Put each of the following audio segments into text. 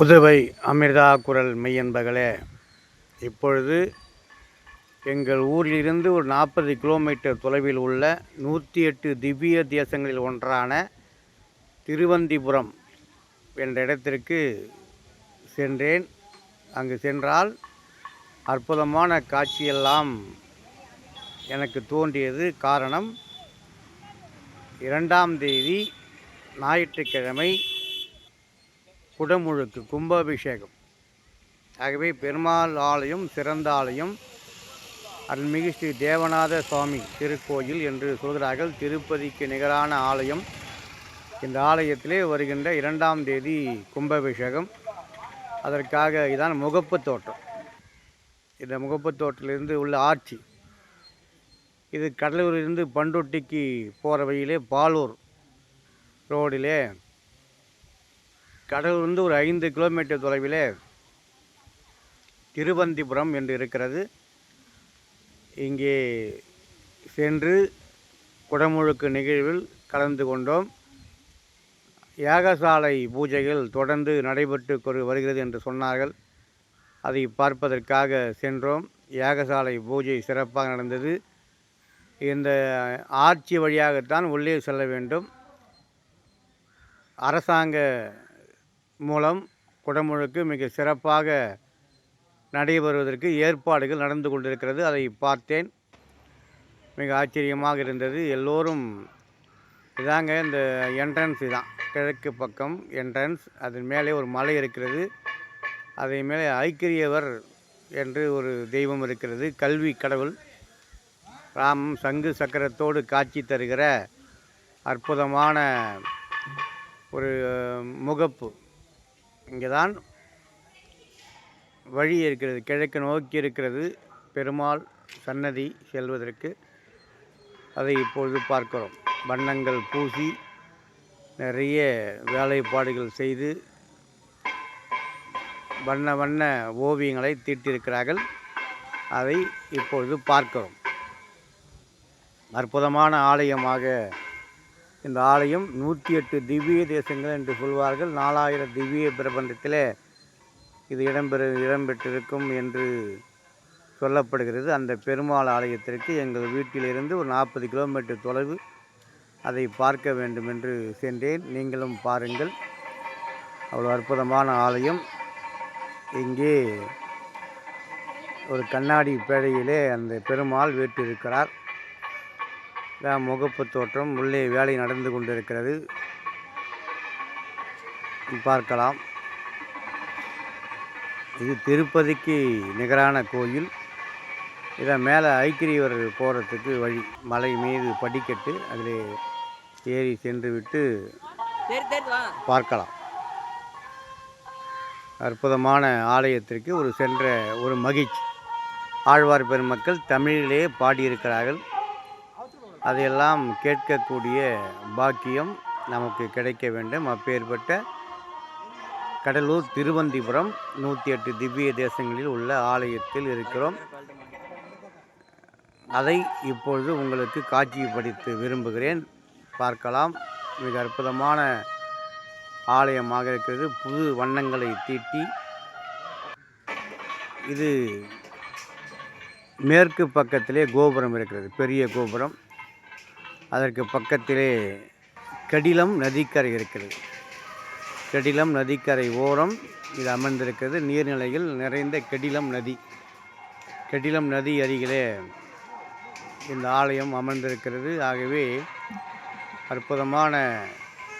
புதுவை அமிர்தா குரல் மெய்யன்பர்களே இப்பொழுது எங்கள் ஊரிலிருந்து ஒரு நாற்பது கிலோமீட்டர் தொலைவில் உள்ள நூற்றி எட்டு திவ்ய தேசங்களில் ஒன்றான திருவந்திபுரம் என்ற இடத்திற்கு சென்றேன். அங்கு சென்றால் அற்புதமான காட்சியெல்லாம் எனக்கு தோன்றியது. காரணம் இரண்டாம் தேதி ஞாயிற்றுக்கிழமை குடமுழுக்கு கும்பாபிஷேகம். ஆகவே பெருமாள் ஆலயம் சிறந்த ஆலயம். அருள்மிகு ஸ்ரீ தேவநாத சுவாமி திருக்கோயில் என்று சொல்கிறார்கள். திருப்பதிக்கு நிகரான ஆலயம். இந்த ஆலயத்திலே வருகின்ற இரண்டாம் தேதி கும்பாபிஷேகம். அதற்காக இதான் முகப்பு தோட்டம். இந்த முகப்பு தோட்டத்திலிருந்து உள்ள ஆட்சி இது கடலூரிலிருந்து பண்டொட்டிக்கு போகிற வழியிலே பாலூர் ரோடிலே கடலூர்லேருந்து ஒரு ஐந்து கிலோமீட்டர் தொலைவிலே திருவந்திபுரம் என்று இருக்கிறது இங்கே சென்று குடமுழுக்கு நிகழ்வில் கலந்து கொண்டோம் யாகசாலை பூஜைகள் தொடர்ந்து நடைபெற்று கொண்டு வருகிறது என்று சொன்னார்கள் அதை பார்ப்பதற்காக சென்றோம் யாகசாலை பூஜை சிறப்பாக நடந்தது இந்த ஆட்சி வழியாகத்தான் உள்ளே செல்ல வேண்டும் அரசாங்க மூலம் குடமுழுக்கு மிக சிறப்பாக நடைபெறுவதற்கு ஏற்பாடுகள் நடந்து கொண்டிருக்கிறது. அதை பார்த்தேன். மிக ஆச்சரியமாக இருந்தது. எல்லோரும் இதாங்க இந்த என்ட்ரன்ஸ் தான். கிழக்கு பக்கம் என்ட்ரன்ஸ் அதன் மேலே ஒரு மலை இருக்கிறது. அதை மேலே ஐக்கிரியவர் என்று ஒரு தெய்வம் இருக்கிறது. கல்வி கடவுள். ராமம் சங்கு சக்கரத்தோடு காட்சி தருகிற அற்புதமான ஒரு முகப்பு. இங்கே தான் வழி இருக்கிறது கிழக்கு நோக்கி இருக்கிறது பெருமாள் சன்னதி செல்வதற்கு. அதை இப்பொழுது பார்க்கிறோம். வண்ணங்கள் பூசி நிறைய வேலைப்பாடுகள் செய்து வண்ண வண்ண ஓவியங்களை தீட்டியிருக்கிறார்கள் அதை இப்பொழுது பார்க்கிறோம். அற்புதமான ஆலயமாக இந்த ஆலயம் நூற்றி எட்டு திவ்ய தேசங்கள் என்று சொல்வார்கள். நாலாயிரம் திவ்ய பிரபந்தத்திலே இது இடம்பெற இடம்பெற்றிருக்கும் என்று சொல்லப்படுகிறது. அந்த பெருமாள் ஆலயத்திற்கு எங்கள் வீட்டிலிருந்து ஒரு நாற்பது கிலோமீட்டர் தொலைவு அதை பார்க்க வேண்டும் என்று சென்றேன். நீங்களும் பாருங்கள். அவ்வளோ அற்புதமான ஆலயம். இங்கே ஒரு கண்ணாடி பேழையிலே அந்த பெருமாள் வீட்டிருக்கிறார் இதான் முகப்பு தோற்றம் உள்ளே வேலை நடந்து கொண்டிருக்கிறது. பார்க்கலாம். இது திருப்பதிக்கு நிகரான கோயில். இதை மேலே ஐக்கிரியவர் போகிறதுக்கு வழி. மலை மீது படிக்கட்டு அதில் ஏறி சென்று விட்டு பார்க்கலாம். அற்புதமான ஆலயத்திற்கு ஒரு சென்ற ஒரு மகிழ்ச்சி. ஆழ்வார் பெருமக்கள் தமிழிலே பாடியிருக்கிறார்கள். அதையெல்லாம் கேட்கக்கூடிய பாக்கியம் நமக்கு கிடைக்க வேண்டும். அப்பேற்பட்ட கடலூர் திருவந்திபுரம் நூற்றி எட்டு திவ்ய தேசங்களில் உள்ள ஆலயத்தில் இருக்கிறோம். அதை இப்பொழுது உங்களுக்கு காட்சிப்படுத்த விரும்புகிறேன். பார்க்கலாம். மிக அற்புதமான ஆலயமாக இருக்கிறது. புது வண்ணங்களை தீட்டி. இது மேற்கு பக்கத்திலே கோபுரம் இருக்கிறது. பெரிய கோபுரம். அதற்கு பக்கத்திலே கடிலம் நதிக்கரை இருக்கிறது. கெடிலம் நதிக்கரை ஓரம் இது அமர்ந்திருக்கிறது. நீர்நிலையில் நிறைந்த கெடிலம் நதி. கெடிலம் நதி அருகிலே இந்த ஆலயம் அமர்ந்திருக்கிறது. ஆகவே அற்புதமான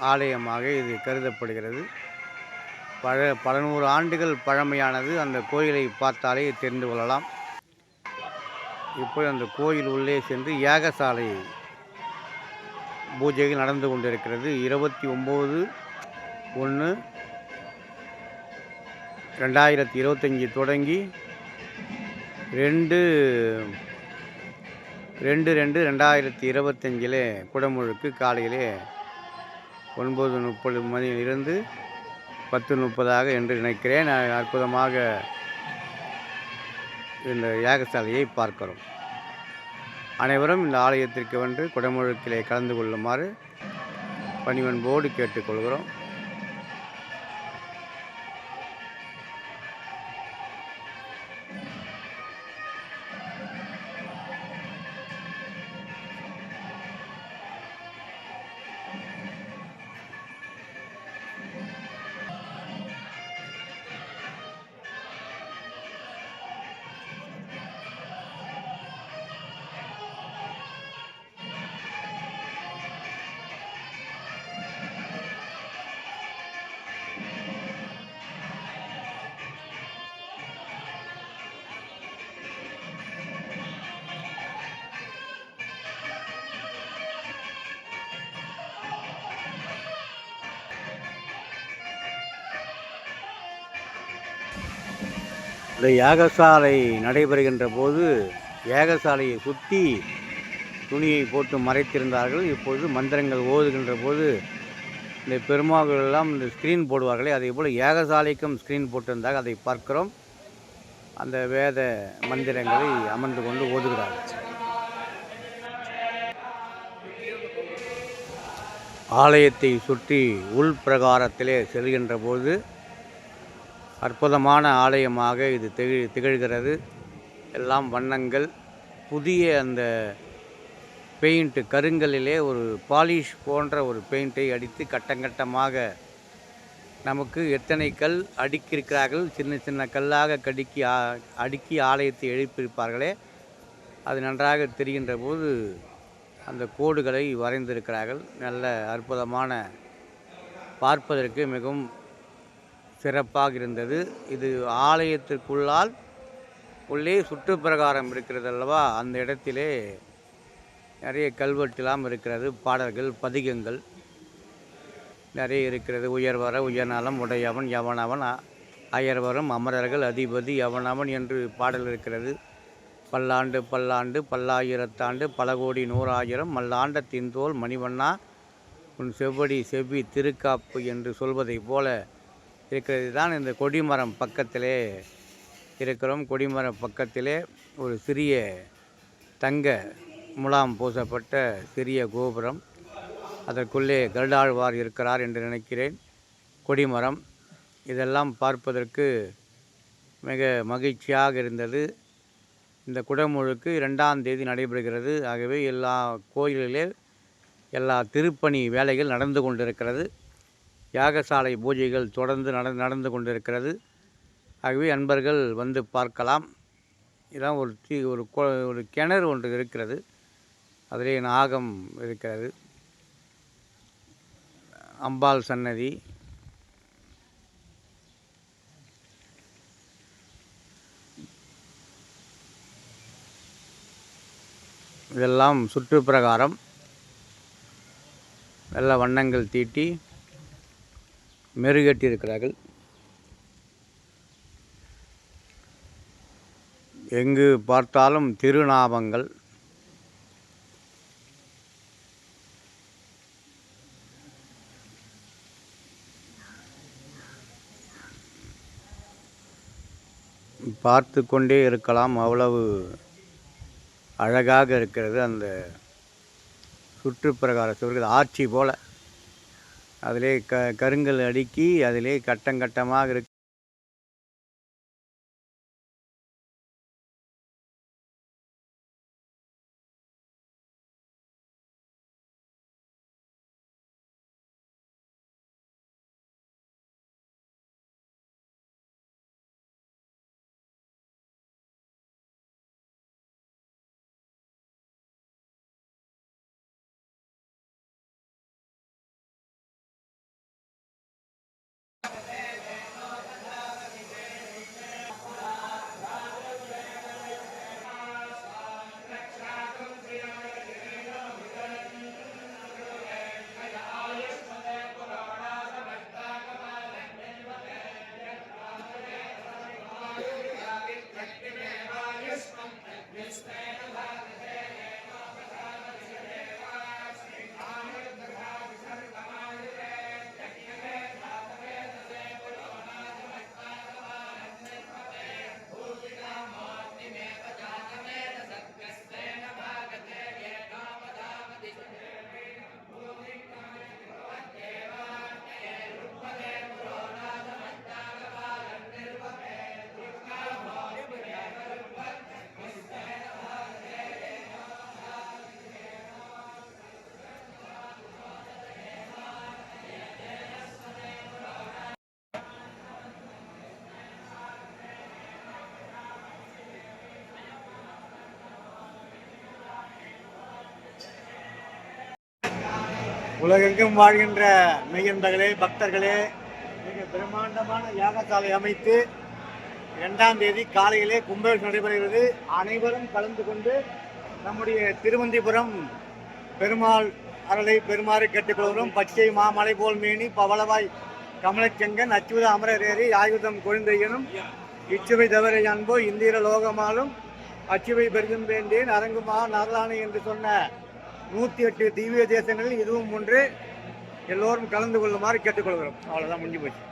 ஆலயமாக இது கருதப்படுகிறது. பழ பல நூறு ஆண்டுகள் பழமையானது. அந்த கோயிலை பார்த்தாலே தெரிந்து கொள்ளலாம். இப்போது அந்த கோயில் உள்ளே சென்று யாகசாலை பூஜைகள் நடந்து கொண்டிருக்கிறது. இருபத்தி ஒம்பது ஒன்று ரெண்டாயிரத்தி இருபத்தஞ்சி தொடங்கி ரெண்டு ரெண்டு ரெண்டு ரெண்டாயிரத்தி இருபத்தஞ்சில் குடமுழுக்கு காலையிலே ஒன்பது முப்பது மணியிலிருந்து பத்து முப்பதாக என்று நினைக்கிறேன். அற்புதமாக இந்த யாகசாலையை பார்க்கிறோம். அனைவரும் இந்த ஆலயத்திற்கு வந்து குடமுழுக்கிலே கலந்து கொள்ளுமாறு பணிவன்போடு கேட்டுக்கொள்கிறோம். இந்த யாகசாலை நடைபெறுகின்ற போது யாகசாலையை சுற்றி துணியை போட்டு மறைத்திருந்தார்கள். இப்பொழுது மந்திரங்கள் ஓதுகின்ற போது இந்த பெருமாள்கள் எல்லாம் இந்த ஸ்க்ரீன் போடுவார்களே அதே போல் யாகசாலைக்கும் ஸ்க்ரீன் போட்டிருந்தாங்க அதை பார்க்கிறோம். அந்த வேத மந்திரங்களை அமர்ந்து கொண்டு ஓதுகிறார்கள். ஆலயத்தை சுற்றி உள் பிரகாரத்திலே செல்கின்ற போது அற்புதமான ஆலயமாக இது திகழ் திகழ்கிறது. எல்லாம் வண்ணங்கள். புதிய அந்த பெயிண்ட்டு கருங்கல்லிலே ஒரு பாலிஷ் போன்ற ஒரு பெயிண்டை அடித்து கட்டங்கட்டமாக நமக்கு எத்தனை கல் அடுக்கியிருக்கிறார்கள். சின்ன சின்ன கல்லாக கடுக்கி ஆ- அடுக்கி ஆலயத்தை எழுப்பியிருப்பார்களே. அது நன்றாக தெரிகின்ற போது அந்த கோடுகளை வரைந்திருக்கிறார்கள். நல்ல அற்புதமான பார்ப்பதற்கு மிகவும் சிறப்பாக இருந்தது. இது ஆலயத்திற்குள்ளால் உள்ளே சுற்றுப்பிரகாரம் இருக்கிறது அல்லவா? அந்த இடத்திலே நிறைய கல்வெட்டுலாம் இருக்கிறது பாடல்கள் பதிகங்கள் நிறைய இருக்கிறது. உயர்வர உயர்நலம் உடையவன் எவனவன் அயர்வரும் அமரர்கள் அதிபதி எவனவன் என்று பாடல் இருக்கிறது. பல்லாண்டு பல்லாண்டு பல்லாயிரத்தாண்டு பல கோடி நூறாயிரம் மல்லாண்ட தின்தோல் மணிவண்ணா உன் செவ்வடி செவ்வி திருக்காப்பு என்று சொல்வதைப் போல இருக்கிறது தான் இந்த கொடிமரம் பக்கத்திலே இருக்கிறோம். கொடிமரம் பக்கத்திலே ஒரு சிறிய தங்க முலாம் பூசப்பட்ட சிறிய கோபுரம். அதற்குள்ளே கருடாழ்வார் இருக்கிறார் என்று நினைக்கிறேன். கொடிமரம். இதெல்லாம் பார்ப்பதற்கு மிக மகிழ்ச்சியாக இருந்தது. இந்த குடமுழுக்கு இரண்டாம் தேதி நடைபெறுகிறது. ஆகவே எல்லா கோயிலிலே எல்லா திருப்பணி வேலைகள் நடந்து கொண்டிருக்கிறது. யாகசாலை பூஜைகள் தொடர்ந்து நட நடந்து கொண்டிருக்கிறது. ஆகவே அன்பர்கள் வந்து பார்க்கலாம். இதான் ஒரு தீ ஒரு ஒரு கிணறு ஒன்று இருக்கிறது. அதிலே நாகம் இருக்கிறது. அம்பாள் சன்னதி. இதெல்லாம் சுற்றுப்பிரகாரம். நல்ல வண்ணங்கள் தீட்டி மெருகட்டியிருக்கிறார்கள் எங்கு பார்த்தாலும் திருநாமங்கள் பார்த்து கொண்டே இருக்கலாம் அவ்வளவு அழகாக இருக்கிறது அந்த சுற்றுப்பிரகார சுவர்கள். ஆட்சி போல் அதிலே க கருங்கல் அடுக்கி அதிலே கட்டங்கட்டமாக இருக்க உலகெங்கும் வாழ்கின்ற மெய்யன்பர்களே பக்தர்களே மிக பிரம்மாண்டமான யாகசாலை அமைத்து இரண்டாம் தேதி காலையிலே கும்பாபிஷேகம் நடைபெறுகிறது. அனைவரும் கலந்து கொண்டு நம்முடைய திருவந்திபுரம் பெருமாள் அருளை பெருமாறு கேட்டுக்கொள்கிறோம் பச்சை மாமலை போல் மேனி பவளவாய் கமலச்செங்கன் அச்சுத அமரரேரி ஆயுதம் குழந்தையனும் இச்சுவை தவிர அன்போ இந்திர லோகமாலும் அச்சுவை பெரிதும் வேண்டேன் அரங்குமா நரலானை என்று சொன்ன நூற்றி எட்டு திவ்ய தேசங்களில் இதுவும் ஒன்று. எல்லோரும் கலந்து கொள்ளுமாறு கேட்டுக்கொள்கிறோம். அவ்வளோதான் முடிஞ்சு போச்சு.